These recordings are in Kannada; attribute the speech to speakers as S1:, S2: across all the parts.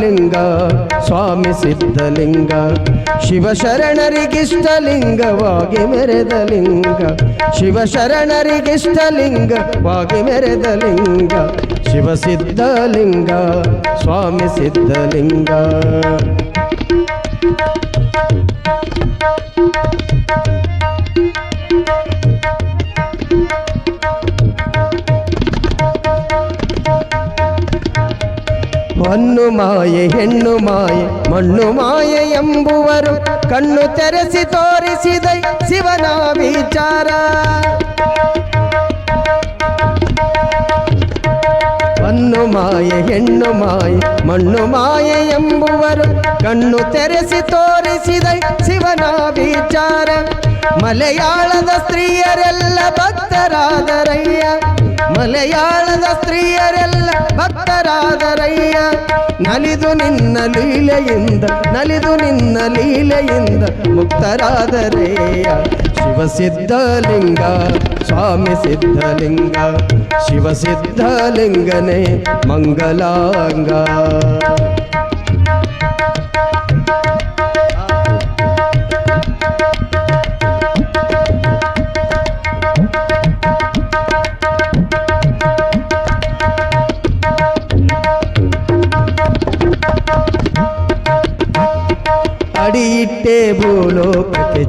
S1: ಲಿಂಗ ಸ್ವಾಮಿ ಸಿದ್ಧಲಿಂಗ ಶಿವಶರಣರಿಗಿಷ್ಟಲಿಂಗವಾಗಿ ಮೆರೆದ ಲಿಂಗ ಶಿವಶರಣರಿಗಿಷ್ಟಲಿಂಗವಾಗಿ ಮೆರೆದ ಲಿಂಗ ಶಿವಸಿದ್ಧಲಿಂಗ ಸ್ವಾಮಿ ಸಿದ್ಧಲಿಂಗ. ಹೊನ್ನು ಮಾಯೆ ಹೆಣ್ಣು ಮಾಯೆ ಮಣ್ಣು ಮಾಯೆ ಎಂಬುವರು ಕಣ್ಣು ತೆರೆಸಿ ತೋರಿಸಿದ ಶಿವನ ವಿಚಾರ ಹೊನ್ನು ಮಾಯೆ ಹೆಣ್ಣು ಮಾಯೆ ಮಣ್ಣು ಮಾಯೆ ಎಂಬುವರು ಕಣ್ಣು ತೆರೆಸಿ ತೋರಿಸಿದ ಶಿವನ ವಿಚಾರ ಮಲಯಾಳದ ಸ್ತ್ರೀಯರೆಲ್ಲ ಭಕ್ತರಾದರಯ್ಯ ಮಲಯಾಳದ ಸ್ತ್ರೀಯರೆಲ್ಲ ಭಕ್ತರಾದರಯ್ಯ. ನಲಿದು ನಿನ್ನ ಲೀಲೆಯಿಂದ, ನಲಿದು ನಿನ್ನ ಲೀಲೆಯಿಂದ ಮುಕ್ತರಾದರೇಯ ಶಿವಸಿದ್ಧಲಿಂಗ, ಸ್ವಾಮಿ ಸಿದ್ಧಲಿಂಗ, ಶಿವಸಿದ್ಧಲಿಂಗನೇ ಮಂಗಲಾಂಗ.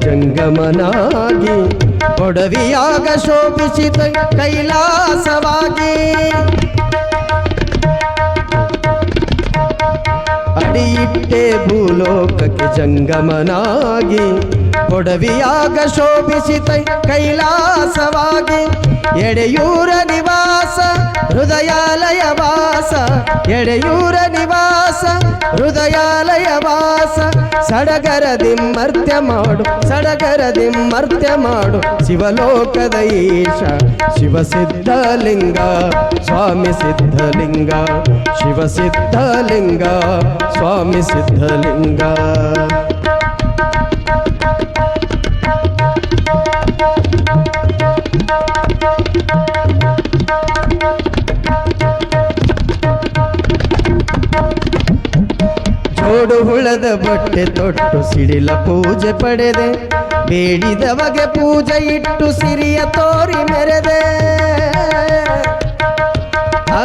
S1: ಜಂಗಮನಾಗಿ ಕೊಡವಿಯಾಗ ಶೋಭಿಸಿದ ಕೈಲಾಸವಾಗಿ ಅಡಿಯಿಟ್ಟೆ ಭೂಲೋಕಕ್ಕೆ ಜಂಗಮನಾಗಿ ಕೊಡವಿಯಾಗ ಶೋಭಿಸಿತ ಕೈಲಾಸವಾಗಿ. ಎಡೆಯೂರ ನಿವಾಸ, ಹೃದಯಾಲಯ ವಾಸ. ಎಡೆಯೂರ ನಿವಾಸ, ಹೃದಯಾಲಯ ವಾಸ. ಸಡಗರದಿ ಮರ್ತ್ಯ ಮಾಡು ಸಡಗರ ದಿಮ್ಮರ್ತ್ಯ ಮಾಡು. ಶಿವಲೋಕದ ಈಶ, ಶಿವಸಿದ್ಧಲಿಂಗ, ಸ್ವಾಮಿ ಸಿದ್ಧಲಿಂಗ, ಶಿವಸಿದ್ಧಲಿಂಗ, ಸ್ವಾಮಿ ಸಿದ್ಧಲಿಂಗ. ಜೋಡು ಬಟ್ಟೆ ತೊಟ್ಟು ಸಿಡಿಲ ಪೂಜೆ ಪಡೆದೆ. ಬೇಡಿದವಗೆ ಪೂಜೆ ಇಟ್ಟು ಸಿರಿಯ ತೋರಿ ಮೆರೆದೆ. ಆ,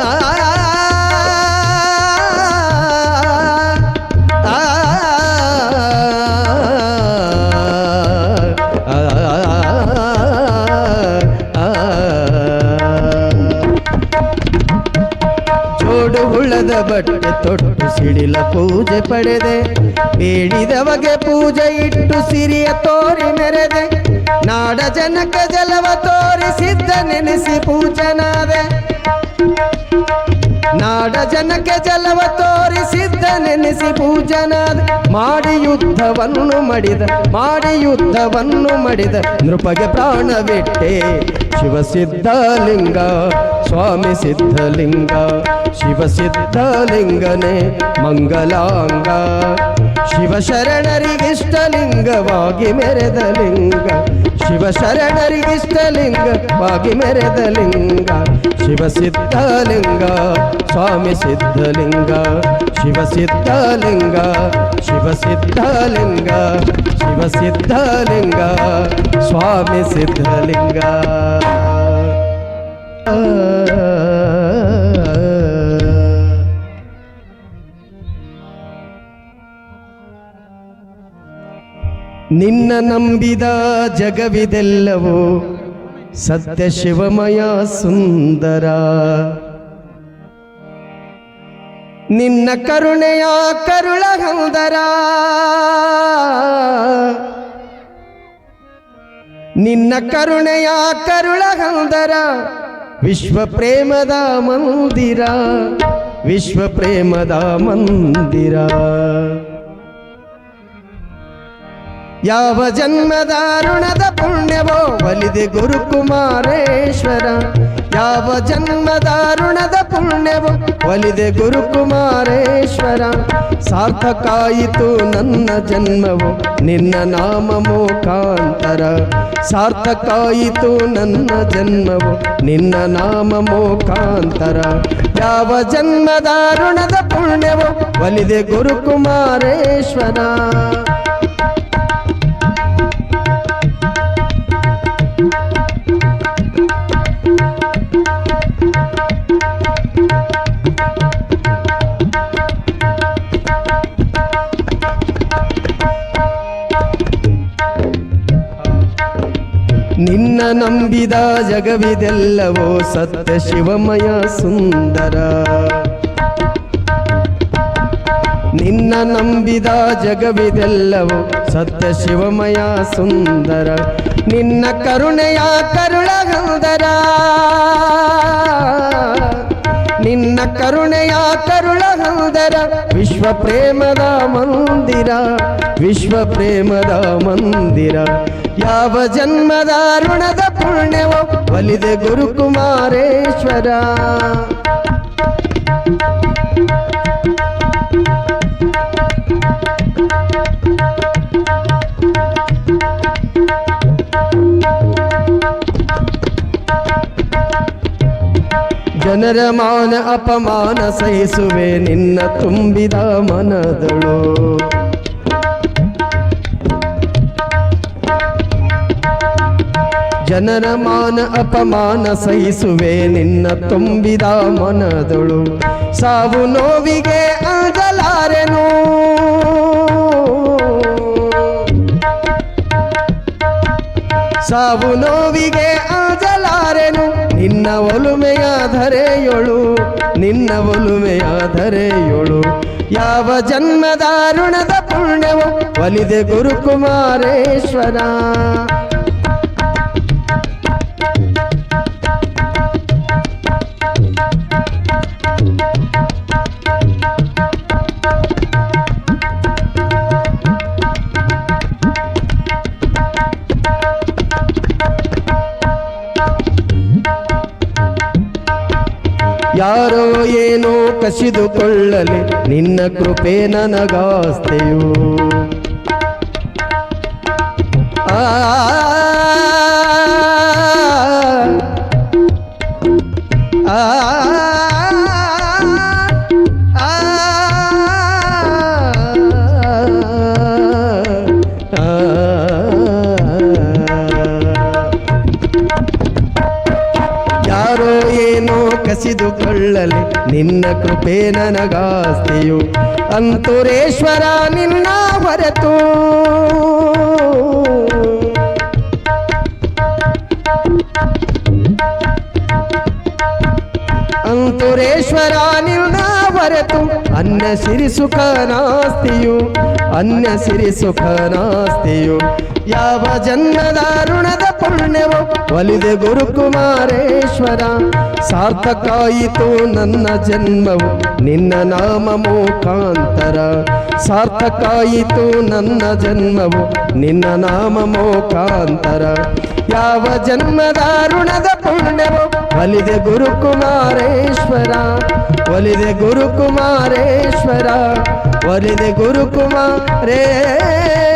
S1: ಹುಳದ ಬಟ್ಟೆ ತೊಟ್ಟು ಸಿಡಿಲ ಪೂಜೆ ಪಡೆದೆ. ಬೇಡಿದವಗೆ ಪೂಜೆ ಇಟ್ಟು ಸಿರಿಯ ತೋರಿ ಮೆರೆದೆ. ನಾಡ ಜನಕ ಜಲವ ತೋರಿಸಿದ್ದ ನೆನೆಸಿ ಪೂಜನಾದೆ. ನಾಡ ಜನಕ್ಕೆ ಜಲವ ತೋರಿಸಿದ್ದ ನೆನೆಸಿ ಪೂಜನಾದ, ಮಾಡಿ ಯುದ್ಧವನ್ನು ಮಡಿದ, ಮಾಡಿ ಯುದ್ಧವನ್ನು ಮಡಿದ, ನೃಪಗೆ ಪ್ರಾಣವಿಟ್ಟೆ ಶಿವಸಿದ್ಧಲಿಂಗ ಸ್ವಾಮಿ ಸಿದ್ಧಲಿಂಗ ಶಿವಸಿದ್ಧಲಿಂಗನೇ ಮಂಗಲಾಂಗ. ಶಿವಶರಣರಿಗಿಷ್ಟಲಿಂಗವಾಗಿ ಮೆರೆದ ಲಿಂಗ. ಶಿವಶರಣರಿಗಿಷ್ಟಲಿಂಗವಾಗಿ ಮೆರೆದ ಲಿಂಗ. ಶಿವಸಿದ್ಧಲಿಂಗ ಸ್ವಾಮಿ ಸಿದ್ಧಲಿಂಗ. ಶಿವಸಿದ್ಧಲಿಂಗ ಶಿವಸಿದ್ಧಲಿಂಗ. ಶಿವಸಿದ್ಧಲಿಂಗ ಸ್ವಾಮಿ ಸಿದ್ಧಲಿಂಗ. ನಿನ್ನ ನಂಬಿದ ಜಗವಿದೆಲ್ಲವೋ ಸತ್ಯ ಶಿವಮಯ ಸುಂದರ. ನಿನ್ನ ಕರುಣೆಯ ಕರುಳ ಹೌದರ. ನಿನ್ನ ಕರುಣೆಯ ಕರುಳ ಹೌದರ. ವಿಶ್ವ ಪ್ರೇಮದ ಮಂದಿರ, ವಿಶ್ವ ಪ್ರೇಮದ ಮಂದಿರ. ಯಾವ ಜನ್ಮದಾರುಣದ ಪುಣ್ಯವೋ ಒಲಿದೆ ಗುರುಕುಮಾರೇಶ್ವರ. ಯಾವ ಜನ್ಮದಾರುಣದ ಪುಣ್ಯವೋ ಒಲಿದೆ ಗುರುಕುಮಾರೇಶ್ವರ. ಸಾರ್ಥಕಾಯಿತು ನನ್ನ ಜನ್ಮವು, ನಿನ್ನ ನಾಮ ಮೋಕಾಂತರ ಸಾರ್ಥಕಾಯಿತು ನನ್ನ ಜನ್ಮವು, ನಿನ್ನ ನಾಮ ಮೋಕಾಂತರ ಯಾವ ಜನ್ಮದಾರುಣದ ಪುಣ್ಯವು ಒಲಿದೆ ಗುರುಕುಮಾರೇಶ್ವರ. ನಂಬಿದ ಜಗವಿದೆಲ್ಲವೋ ಸತ್ಯ ಶಿವಮಯ ಸುಂದರ. ನಿನ್ನ ನಂಬಿದ ಜಗವಿದೆಲ್ಲವೋ ಸತ್ಯ ಶಿವಮಯ ಸುಂದರ. ನಿನ್ನ ಕರುಣೆಯ ಕರುಳಗಂದರ ನಿನ್ನ ಕರುಣೆಯ ಕರುಳಗಂದರ ವಿಶ್ವ ಪ್ರೇಮದ ಮಂದಿರ, ವಿಶ್ವ ಪ್ರೇಮದ ಮಂದಿರ. ಯಾವ ಜನ್ಮದ ಋಣದ ಪುಣ್ಯವೋ ಒಲಿದೆ ಗುರುಕುಮಾರೇಶ್ವರ. ಜನರ ಮಾನ ಅಪಮಾನ ಸಹಿಸುವೆ ನಿನ್ನ ತುಂಬಿದ ಮನದಳು. ಜನರ ಮಾನ ಅಪಮಾನ ಸಹಿಸುವೆ ನಿನ್ನ ತುಂಬಿದ ಮನದಳು. ಸಾವು ನೋವಿಗೆ ಆಗಲಾರೆನು? ಸಾವು ನೋವಿಗೆ ಆಜಲಾರೆನು ನಿನ್ನ ಒಲುಮೆಯ ಧರೆಯೊಳು ನಿನ್ನ ಒಲುಮೆಯ ಧರೆಯೊಳು. ಯಾವ ಜನ್ಮದ ದಾರುಣದ ಪುಣ್ಯವು ಒಲಿದೆ ಗುರುಕುಮಾರೇಶ್ವರ. ಯಾರೋ ಏನೋ ಕಸಿದುಕೊಳ್ಳಲಿ ನಿನ್ನ ಕೃಪೆ ನನಗಾಸ್ತೆಯು. ಆ ಏನೋ ಕಸಿದುಕೊಳ್ಳಲಿ ನಿನ್ನ ಕೃಪೆ ನನಗಾಸ್ತಿಯು. ಅಂತುರೇಶ್ವರ, ನಿನ್ನ ಹೊರತು. ಅಂತುರೇಶ್ವರ, ನಿನ್ನ ಹೊರತು. ಅನ್ಯ ಸಿರಿ ಸುಖ ನಾಸ್ತಿಯು. ಅನ್ಯ ಸಿರಿ ಸುಖ ನಾಸ್ತಿಯು. ಯಾವ ಜನ್ಮದ ಋಣದ ಪುಣ್ಯವು? ಒಲಿದೆ ಗುರುಕುಮಾರೇಶ್ವರ ಸಾರ್ಥಕಾಯಿತು ನನ್ನ ಜನ್ಮವು. ನಿನ್ನ ನಾಮ ಮೋಕಾಂತರ ಸಾರ್ಥಕಾಯಿತು ನನ್ನ ಜನ್ಮವು. ನಿನ್ನ ನಾಮ ಮೋಕಾಂತರ ಯಾವ ಜನ್ಮದ ಋಣದ ಪುಣ್ಯವು? ಒಲಿದೆ ಗುರುಕುಮಾರೇಶ್ವರ ಒಲಿದೆ ಗುರುಕುಮಾರೇಶ್ವರ ಒಲಿದೆ ಗುರುಕುಮಾರೇಶ್ವರ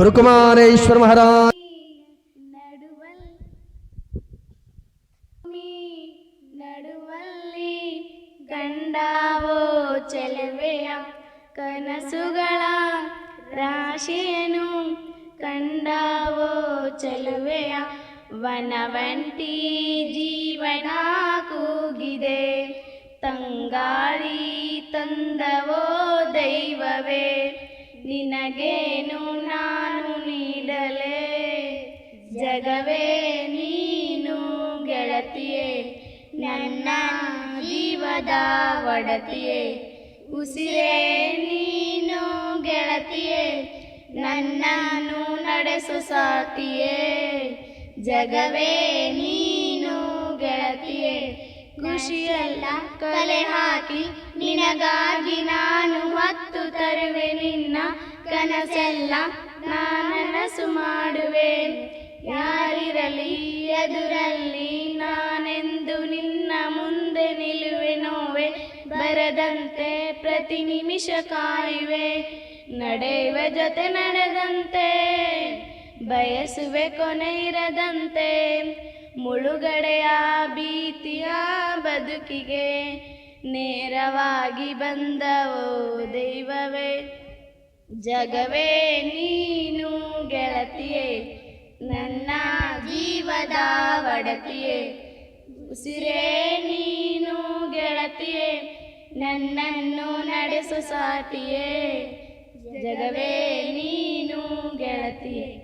S1: ಗುರುಕುಮಾರೇಶ್ವರ ಮಹಾರಾಜ್
S2: ನಡುವಲ್ ಮೀ ನಡುವಲ್ಲಿ ಗಂಡಾವೋ ಚೆಲುವೆಯ ಕನಸುಗಳ ರಾಶಿಯನು ಕಂಡಾವೋ ಚೆಲುವೆಯ ವನವಂಟಿ ಜೀವನ ಕೂಗಿದೆ ತಂಗಾಳಿ ತಂದವೋ ದೈವವೇ ನಿನಗೇನು ನಾನು ನೀಡಲೇ ಜಗವೇ ನೀನು ಗೆಳತಿಯೇ, ನನ್ನ ಜೀವದ ಒಡತಿಯೇ. ಉಸಿರೇ ನೀನು ಗೆಳತಿಯೇ, ನನ್ನನ್ನು ನಡೆಸು ಸಾತಿಯೇ ಜಗವೇ ನೀನು ಗೆಳತಿಯೇ, ಖುಷಿಯೆಲ್ಲ ಕಲೆ ಹಾಕಿ, ನಿನಗಾಗಿ ನಾನು ಹತ್ತು ತರುವೆ ನಿನ್ನ ಕನಸೆಲ್ಲ ನಾನನಸು ಮಾಡುವೆ. ಯಾರಿರಲಿ, ಎದುರಲ್ಲಿ ನಾನೆಂದು ನಿನ್ನ ಮುಂದೆ ನಿಲುವೆ ನೋವೆ ಬರದಂತೆ ಪ್ರತಿ ನಿಮಿಷ ಕಾಯುವೆ. ನಡೆಯುವ ಜೊತೆ ನಡೆದಂತೆ, ಬಯಸುವೆ ಕೊನೆ ಇರದಂತೆ. ಮುಳುಗಡೆಯ ಭೀತಿಯ ಬದುಕಿಗೆ ನೇರವಾಗಿ ಬಂದವೋ ದೈವವೇ. ಜಗವೇ ನೀನು ಗೆಳತಿಯೇ ನನ್ನ ಜೀವದ ಒಡತಿಯೇ. ಉಸಿರೇ ನೀನು ಗೆಳತಿಯೇ ನನ್ನನ್ನು ನಡೆಸು ಸಾಟಿಯೇ ಜಗವೇ ನೀನು ಗೆಳತಿಯೇ.